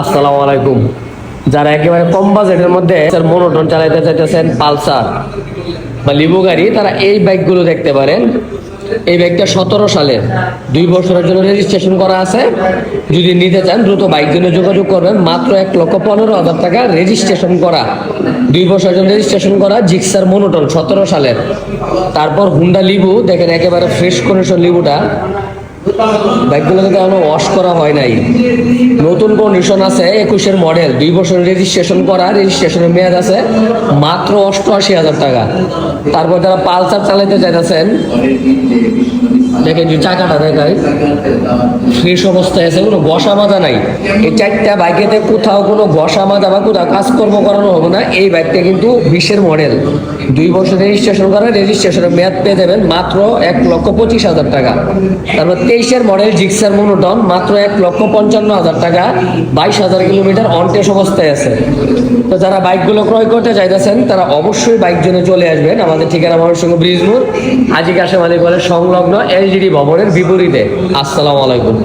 আসসালামু আলাইকুম। যারা একেবারে কম বাজেটের মধ্যে মনোটন চালাইতে চাইতেছেন পালসার বা লিবু গাড়ি, তারা এই বাইকগুলো দেখতে পারেন। এই বাইকটা সতেরো সালের। দুই বছরের জন্য রেজিস্ট্রেশন করা আছে। যদি নিতে চান, দ্রুত বাইক জন্য যোগাযোগ করবেন। মাত্র এক লক্ষ পনেরো হাজার টাকা রেজিস্ট্রেশন করা। দুই বছরের জন্য রেজিস্ট্রেশন করা জিক্সার মনোটন সতেরো সালের। তারপর হুন্ডা লিবু, দেখেন একেবারে ফ্রেশ কন্ডিশন লিবুটা। বাইকগুলো কিন্তু এখনও ওয়াশ করা হয় নাই। নতুন কন্ডিশন আছে? একুশের মডেল দুই বছর রেজিস্ট্রেশন করা রেজিস্ট্রেশনের মেয়াদ আছে মাত্র অষ্টআশি হাজার টাকা। তারপর যারা পালসার চালাইতে চাইতেছেন দেখেন যে চাকাটা দেখায় ফ্রেশ অবস্থায় আছে, কোনো ঘষা মাজা নাই। এই চারটা বাইকেতে কোথাও কোনো ঘষা মাজা বা কোথাও কাজকর্ম করানো হবে না। এই বাইকটা কিন্তু বিশের মডেল দুই বছর রেজিস্ট্রেশন করা রেজিস্ট্রেশনের মেয়াদ পেয়ে দেবেন মাত্র এক লক্ষ পঁচিশ হাজার টাকা। তারপর তেইশের মডেল জিক্সার মনোটন মাত্র এক লক্ষ পঞ্চান্ন হাজার টাকা, বাইশ হাজার কিলোমিটার অনটেস অবস্থায় আছে। তো যারা বাইকগুলো ক্রয় করতে চাইতেছেন, তারা অবশ্যই বাইক জন্য চলে আসবেন। আমাদের ঠিকানা মানুষ সঙ্গে ব্রিজমুর হাজি কাশেম আলী কলেজ সংলগ্ন এলজিডি ভবনের বিপরীতে। আসসালামু আলাইকুম।